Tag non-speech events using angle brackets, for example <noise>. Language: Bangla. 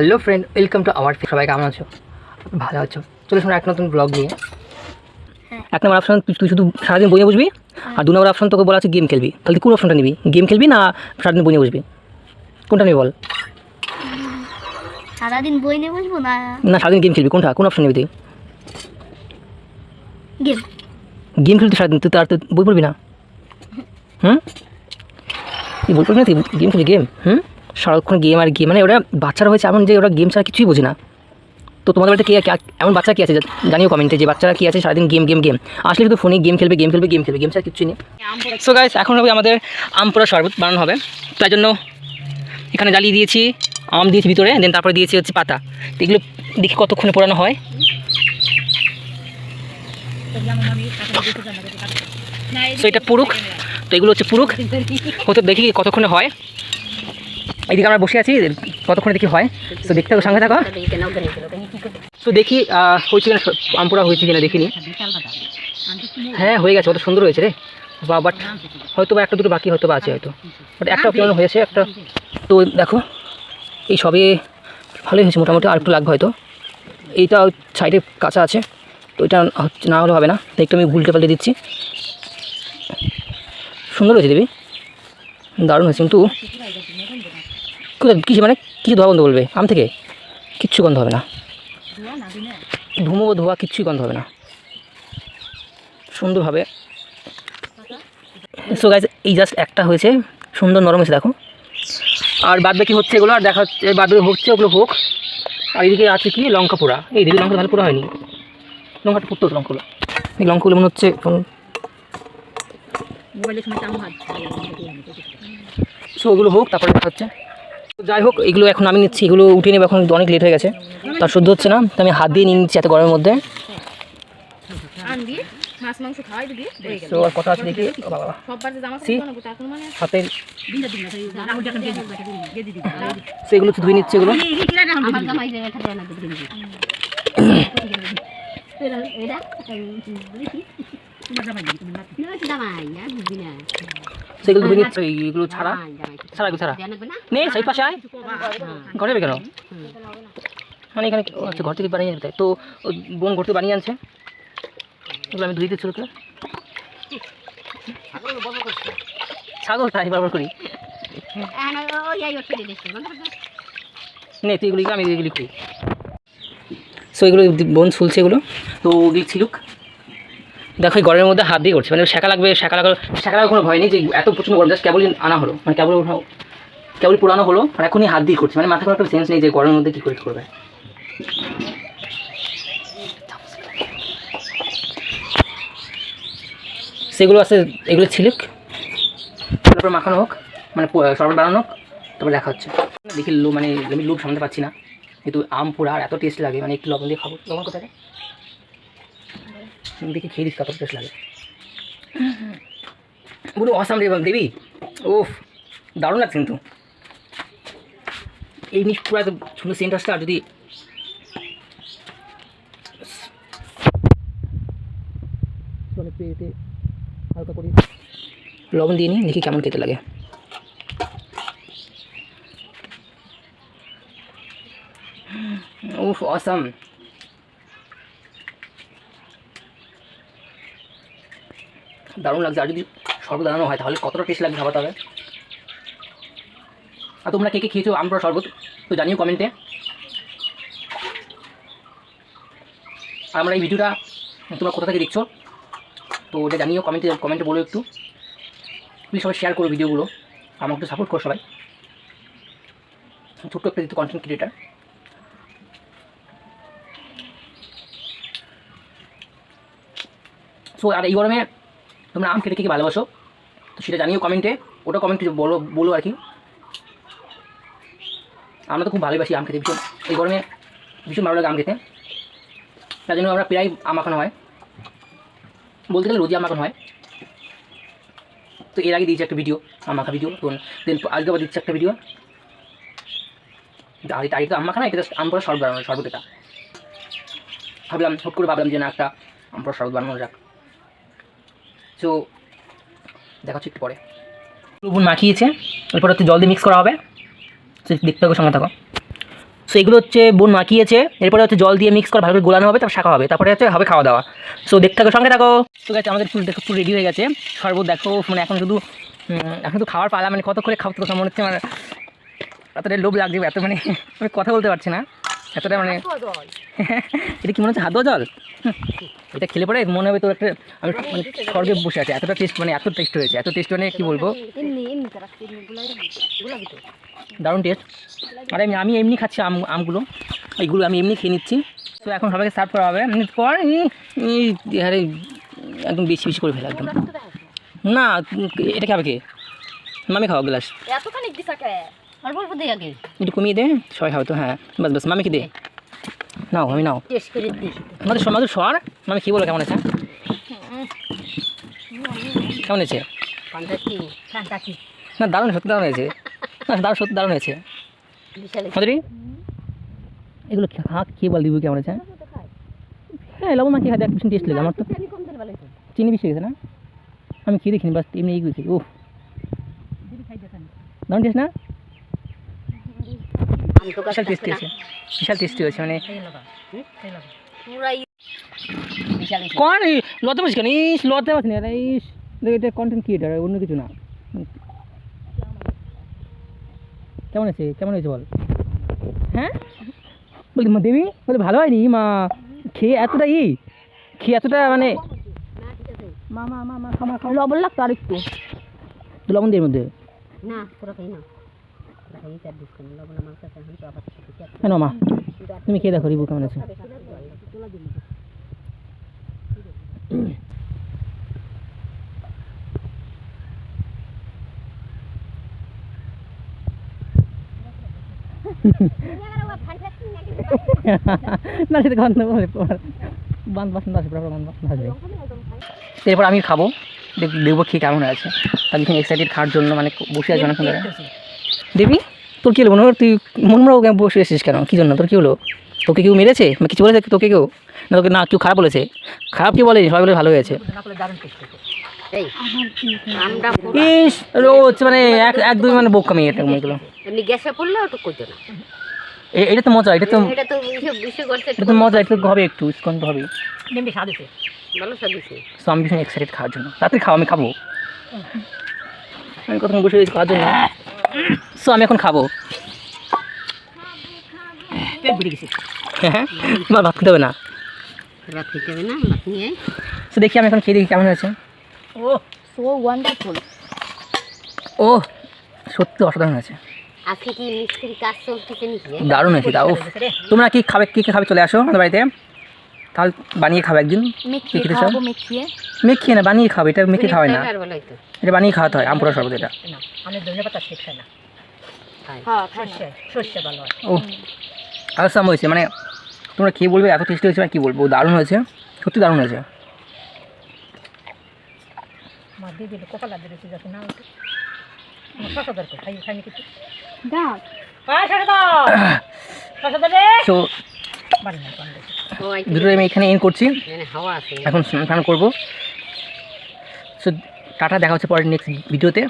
Hello friend welcome to our সবাই কেমন আছো? ভালো আছো। চলে শোনো এক নতুন ব্লগ নিয়ে। এক নম্বর অপশন তুই শুধু সারাদিন বইয়ে বসবি আর দু নম্বর অপশন তোকে বলা আছে গেম খেলবি। তাহলে তুই কোন অপশনটা নিবি? গেম খেলবি না সারাদিন বইয়ে বসবি? কোনটা নিবি বল? সারাদিন বই নিয়ে বসবো না? না সারাদিন গেম খেলবি। কোনটা? কোন অপশন নিবি তুই? গেম গেম খেলতে সারাদিন? তুই তার বই পড়বি না? হুম? তুই বই পড়বি না তুই? গেম খেলবি? গেম হুম? সারাক্ষণ গেম আর গেম মানে ওরা বাচ্চারা হয়েছে এমন যে ওরা গেম ছাড়া কিছুই বোঝে না। তো তোমাদের বাড়িতে কে এমন বাচ্চা কি আছে? জানিও কমেন্টে যে বাচ্চারা কি আছে সারাদিন গেম গেম গেম। আসলে কিন্তু ফোনে গেম খেলবে গেম খেলবে গেম খেলবে গেম ছাড়া কিছুই নেই। সো গাইস এখন হবে আমাদের আম পোড়া শরবত বানানো হবে। তাই জন্য এখানে জ্বালিয়ে দিয়েছি, আম দিয়েছি ভিতরে দেন তারপরে দিয়েছি হচ্ছে পাতা। এগুলো দেখি কতক্ষণে পোড়ানো হয়। তো এটা পুরুক। তো এগুলো হচ্ছে পুরুক। হতে দেখি কতক্ষণে হয়। এইদিকে আমরা বসে আছি কতক্ষণে দেখি হয়। তো দেখতে হবে সঙ্গে থাকো। তো দেখি হয়েছে কিনা আমপুরা হয়েছে কিনা দেখিনি। হ্যাঁ হয়ে গেছে কত সুন্দর হয়েছে রে। বা বাট হয়তো বা একটা দুটো বাকি হয়তো বা আছে হয়তো। বাট একটা কেমন হয়েছে একটা তো দেখো এই সবে ভালোই হয়েছে মোটামুটি আর একটু লাগবে হয়তো। এইটা সাইডে কাঁচা আছে তো এটা হচ্ছে- না হলে হবে না। একটু আমি উল্টে পাল্টে দিচ্ছি। সুন্দর হয়েছে দেবী। দারুণ হয়েছে কিন্তু কোথায়? কিছু মানে কিছু ধোয়া গন্ধ বলবে? আম থেকে? কিচ্ছু গন্ধ হবে না। ধুমো ধোয়া কিচ্ছুই গন্ধ হবে না। সুন্দরভাবে। সো গাইজ এই জাস্ট একটা হয়েছে। সুন্দর নরম হয়েছে দেখো। আর বাদ বাকি হচ্ছে এগুলো আর দেখা হচ্ছে বাদ বাকি হচ্ছে ওগুলো হোক আর এদিকে আছে কি? লঙ্কা পোড়া। এই দিকে লঙ্কা ভালো পোড়া হয়নি। লঙ্কাটা পুড়তো তো লঙ্কাগুলো। এই লঙ্কাগুলো মনে হচ্ছে সো ওগুলো হোক তারপরে দেখা হচ্ছে। যাই হোক এগুলো এখন আমি নিচ্ছি এগুলো উঠে নেব এখন অনেক লেট হয়ে গেছে। তার শুদ্ধ হচ্ছে না তো আমি হাত দিয়ে নিয়ে নিচ্ছি এত গরমের মধ্যে। কথা আছে দেখি? মানে হাতে দিন দিন না ওটা কেন দিয়ে দিবি সো এগুলো ধুয়ে নিচ্ছে এগুলো। এটা <coughs> সেগুলো ধুয়ে নিচ্ছে এইগুলো ছাড়া। জামাই জামাই ছাড়া এগুলো ছাড়া? না। নেই সেই পাশে আয়। ঘরে যাবে কেন মানে এখানে আচ্ছা ঘর থেকে বানিয়ে আনতে। তো বোন ঘর থেকে বানিয়ে আনছে। এগুলো আমি ধুয়ে দিচ্ছি ওকে। ছাগল তাই বারবার করি। নে তুই এগুলি আমি এগুলি করি সো এগুলো বোন ছুলছে এগুলো। তো ওগুলি ছিলুক দেখো এই গরমের মধ্যে হাত দিয়ে করছে। মানে শেখা লাগবে, শেখা লাগার শেখা লাগার কোনো ভয় নেই যে এত প্রচণ্ড গরম জাস্ট কেবলই আনা হলো। মানে কেবল ওঠা- কেবলই পুরানো হলো, আর এখনই হাত দিয়ে করছে। মানে মাথায় কোনো একটা সেন্স নেই যে গরমের মধ্যে কী করে করবে। সেগুলো আছে, এগুলো ছিলুক। তারপর মাখানো হোক মানে শরবত বানানো হোক, তারপর দেখা হচ্ছে। দেখি লো মানে আমি লোভ সামলাতে পারছি না। কিন্তু আম পোড়া আর এত টেস্ট লাগে মানে একটু লবণ দিয়ে খাব। লবণ কোথায়? দেখি খেয়ে দিস কত টেস্ট লাগে। পুরো অসাম বাবা, দেবী। ওফ দারুণ লাগছে কিন্তু। এই জিনিস পুরো এত সুন্দর সেন্ট যদি পেটে হালকা করে লবণ দিয়ে নিই দেখি কেমন খেতে লাগে। উফ অসাম। দারুণ লাগছে। আর যদি শরবত দাঁড়ানো হয়, তাহলে কতটা টেস্ট লাগবে খাবার তাহলে? আর তোমরা কে কে খেয়েছো? আমরা শরবত তো জানিও কমেন্টে আর আমরা এই ভিডিওটা তোমরা কোথা থেকে দেখছ? তো ওটা জানিও কমেন্টে কমেন্টে বলো একটু। প্লিজ সবাই শেয়ার করো ভিডিওগুলো। আমাকে একটু সাপোর্ট করো সবাই। ছোট্ট একটা দিতে কন্টেন্ট ক্রিয়েটার সো আর এই গরমে তোমরা আম খেতে কে ভালোবাসো? তো সেটা জানিও কমেন্টে ওটা কমেন্টে বলো বলো আর কি। আমরা তো খুব ভালোবাসি আম খেতে, ভীষণ। এই গরমে ভীষণ ভালো লাগে আম খেতে। তার জন্য আমরা প্রায় আম মাখানো হয়। বলতে গেলে রোজই আম মাখানো হয়। তো এর আগে দিয়েছি একটা ভিডিও আম মাখা ভিডিও তো দেন আজকে আবার দিচ্ছি একটা ভিডিও আর এটা এটা আম মাখা না, এটা জাস্ট আম করা শরবত এটা। ভাবলাম, হুট করে ভাবলাম যে না, একটা আম করা শরবত বানানো যাক। তো দেখাচ্ছি একটু পরে। লবণ মাখিয়েছে, এরপর হচ্ছে জল দিয়ে মিক্স করা হবে। তো দেখতে হবে সঙ্গে থাকো। সো এগুলো হচ্ছে বোন মাখিয়েছে, এরপরে হচ্ছে জল দিয়ে মিক্স করে ভালো করে গোলানো হবে, তারপর শাখা হবে, তারপরে হচ্ছে হবে খাওয়া দাওয়া। সো দেখতে থাকো, সঙ্গে থাকো। তো গেছে আমাদের ফুল দেখো পুরো রেডি হয়ে গেছে। শরবত দেখো মানে এখন শুধু এখন তো খাওয়ার পালা মানে কত করে খাওয়া তো মনে হচ্ছে আমার। এতটা লোভ লাগছে, এত মানে আমি কথা বলতে পারছি না। এতটা মানে <laughs> এটা কি মনে হচ্ছে হাত ধোয়া জল? <laughs> এটা খেলে পরে মনে হবে তো একটা আমি মানে স্বর্গে বসে আছে এতটা টেস্ট মানে এত টেস্ট হয়েছে এত টেস্ট মানে কি বলব? তারা দারুণ টেস্ট আর আমি আমি এমনি খাচ্ছি আম আমগুলো। এইগুলো আমি এমনি খেয়ে নিচ্ছি। তো এখন সবাইকে সার্ভ করা হবে। পর এই আরে একদম বেশি বেশি করে ফেলে একদম। না এটা খাবে কে? মামি খাও গ্লাস। এতখানি অল্প অল্প দিয়ে আগে। একটু কমিয়ে দে সবাই খাও তো হ্যাঁ। বাস বাস মামিকে দে। নাও আমি নাও। টেস্ট করে আমাদের সর মামি কী বলো কেমন আছে? কেমন ষাটটি না দারুণ সত্যি দারুণ হয়েছে। না দারুণ সত্যি দারুণ হয়েছে। মাধুরী? এগুলো খা খেয়ে বল দিব কেমন আছে হ্যাঁ লবণ মাখিয়ে খাতে এক ভীষণ টেস্ট লাগে আমার তো। চিনি বেশি গেছে না? আমি খেয়ে দেখিনি বাস এমনি এই গেছি ও দারুণ টেস্ট না? বিশাল টেস্টি হয়েছে বিশাল টেস্টি হয়েছে মানে কোন এই লতে পারছিস কেন ইস লতে পারছি না ইস দেখ এটা কন্টেন্ট ক্রিয়েটার অন্য কিছু না কেমন আছে কেমন হয়েছে বল হ্যাঁ বলি মা দেবী বলে ভালো হয়নি মা খেয়ে এতটা ই খেয়ে এতটা মানে মা মা মা মা খামা খাও লবণ লাগতো আর একটু তো লবণ দিয়ে এর মধ্যে না পুরো খাই না কেন মা তুমি খেয়ে দেখো রিবু কেমন আছে? না সেটা গন্ধ বলে বান বাসন আসবে তারপর বান বাসন আসবে এরপর আমি খাব দেখব খেয়ে কেমন আছে তার এক্সাইটেড খাওয়ার জন্য মানে বসে আছি অনেকক্ষণ ধরে। দেবী তোর কী হলো? মনে হয় তুই মন মরা ওকে বসে এসেছিস কেন? কী জন্য? তোর কী হলো? তোকে কেউ মেরেছে? বা কিছু বলেছে তোকে কেউ? না তোকে না কেউ খারাপ বলেছে? খারাপ কি বলেনি সবাই বলে ভালো হয়েছে। ইস ও হচ্ছে মানে এক এক দুই মানে বোকামি এটা এগুলো এমনি গ্যাসে পড়লে ওটা করতো না। এ- এটা তো মজা এটা তো এটা তো বিষয় বিষয় করছে এটা তো মজা এটা তো হবে একটু স্কন তো হবে ভালো স্বাদ দিছে সো আমি ভীষণ এক্সাইটেড খাওয়ার জন্য। তাড়াতাড়ি খাও আমি খাব। আমি কতক্ষণ বসে খাওয়ার জন্য? সো আমি এখন খাব। হ্যাঁ আমার ভাত খেতে হবে না। রাত খেতে হবে না ভাত নিয়ে তো দেখি আমি এখন খেয়ে দেখি কেমন হয়েছে। ও সো ওয়ান্ডারফুল ও সত্যি অসাধারণ হয়েছে। আজকে কি মিস্ত্রি কাজ চলতেছে নাকি? দারুণ হয়েছে তাও তোমরা কি খাবে কী কী খাবে চলে আসো আমাদের বাড়িতে? তাহলে বানিয়ে খাবে একদিন। মেখিয়ে খাব মেখিয়ে মেখিয়ে না বানিয়ে খাবে এটা মেখে খাওয়াই না। এটা বানিয়ে খাওয়াতে হয় আমপুরা শরবত এটা। হ্যাঁ খাই না। ও আসাম হয়েছে মানে তোমরা কী বলবে এত টেস্টি হয়েছে মানে কী বলব? দারুণ হয়েছে সত্যি দারুণ হয়েছে। আমি এখানে এন্ড করছি। এখানে হাওয়া আছে। এখন স্নান করব। সো টাটা দেখা হচ্ছে পরের নেক্সট ভিডিওতে